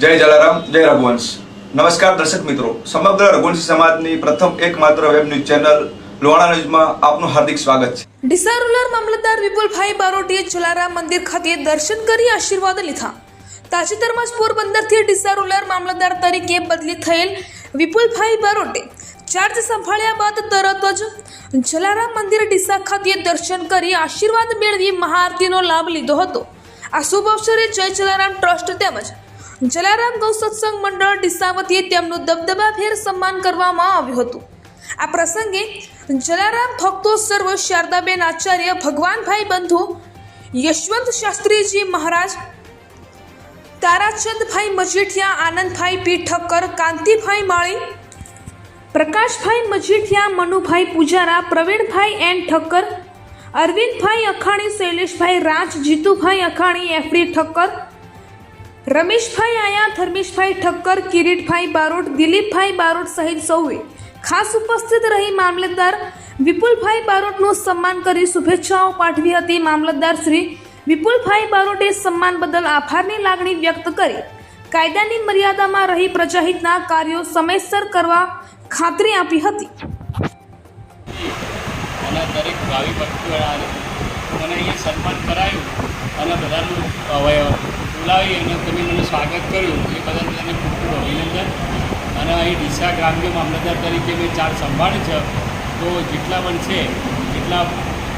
જય જલારામ, જય રઘુવંશ. નમસ્કાર દર્શક મિત્રો. સમગ્ર રઘુવંશી સમાજની પ્રથમ એકમાત્ર વેબ ન્યૂઝ ચેનલ લોણા ન્યૂઝમાં આપનું હાર્દિક સ્વાગત છે. ડીસા રૂરલ મામલતદાર વિપુલભાઈ બારોટીએ જલારામ મંદિર ખાતે દર્શન કરી આશીર્વાદ લીધા. તાજેતરમાં જ પોરબંદરથી ડીસા રૂરલ મામલતદાર તરીકે બદલી થયેલ વિપુલભાઈ બારોટે ચાર્જ સંભાળ્યા બાદ તરત જ જલારામ મંદિર ડીસા ખાતે દર્શન કરી આશીર્વાદ મેળવી મહાઆરતીનો લાભ લીધો હતો. આ શુભ અવસરે જય જલારામ ટ્રસ્ટ તેમજ જલારામ ગૌ સત્સંગ મંડળ ડિસાવતીએ તેમનું તેમનું દબદબાભેર સન્માન કરવામાં આવ્યું હતું. આ પ્રસંગે જલારામ ભક્તો સર્વ Shardaben Acharya Bhagwanbhai Bandhu, Yashwant Shastriji Maharaj, Tarachandbhai Majithia, Anandbhai P Thakkar Kantibhai Mali, Prakashbhai Majithia, Manubhai Pujara, Pravinbhai N Thakkar, Arvindbhai Akhani, Shaileshbhai Raj, Jitubhai Akhani, FD Thakkar Rameshbhai Aaya, Dharmeshbhai Thakkar, Kiritbhai Barot, દિલીપભાઈ બારોટ સહિત સૌએ ખાસ ઉપસ્થિત રહી મામલતદાર વિપુલભાઈ બારોટનું સન્માન કરી શુભેચ્છાઓ પાઠવી હતી મામલતદાર શ્રી. વિપુલભાઈ બારોટે સન્માન બદલ આભારની લાગણી વ્યક્ત કરી. કાયદાની મર્યાદામાં રહી પ્રજાહિતના કાર્યો સમયસર કરવા ખાતરી આપી હતી. અને અહીંયા સન્માન કરાયું અને બધાનું બોલાવી અને તમે મને સ્વાગત કર્યું. એ બદલ તને ખૂબ ખૂબ અભિનંદન. અને અહીં ડીસા ગ્રામ્ય મામલતદાર તરીકે મેં ચાર્જ સંભાળી છે. તો જેટલા પણ છે એટલા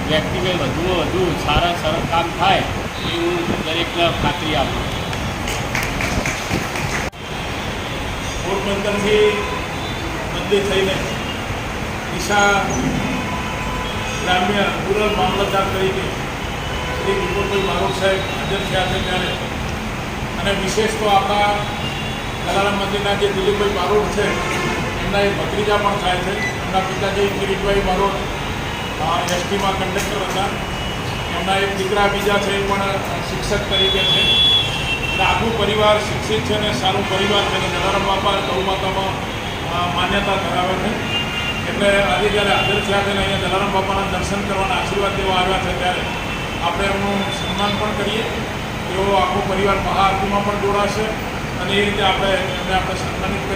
વ્યક્તિને વધુમાં વધુ સારા, સરળ કામ થાય, એ હું દરેકને ખાતરી આપું. પોરબંદરથી બદલી થઈને દિશા ગ્રામ્ય રૂરલ મામલતદાર તરીકે શ્રી વિપુલભાઈ બારોટ સાહેબ હાજર થયા છે ત્યારે અને વિશેષ તો આપણા જલારામ મંદિરના જે દિલીપભાઈ બારોટ છે, એમના એ ભત્રીજા પણ થાય છે. એમના પિતાજી કિરીટભાઈ બારોટ એસટીમાં કંડક્ટર હતા. એમના એક દીકરા બીજા છે, એ પણ શિક્ષક તરીકે છે. એટલે આખું પરિવાર શિક્ષિત છે અને સારું પરિવાર છે અને જલારામ બાપા ગૌમાતામાં માન્યતા ધરાવે છે. એટલે આજે જ્યારે હાજર થયા છે ને અહીંયા જલારામ બાપાના દર્શન કરવાના આશીર્વાદ દેવા આવ્યા છે, ત્યારે આપણે એમનું સન્માન પણ કરીએ. તેઓ આખો પરિવાર મહાઆરતીમાં પણ જોડાશે અને એ રીતે આપણે એમને આપણે સન્માનિત કરીએ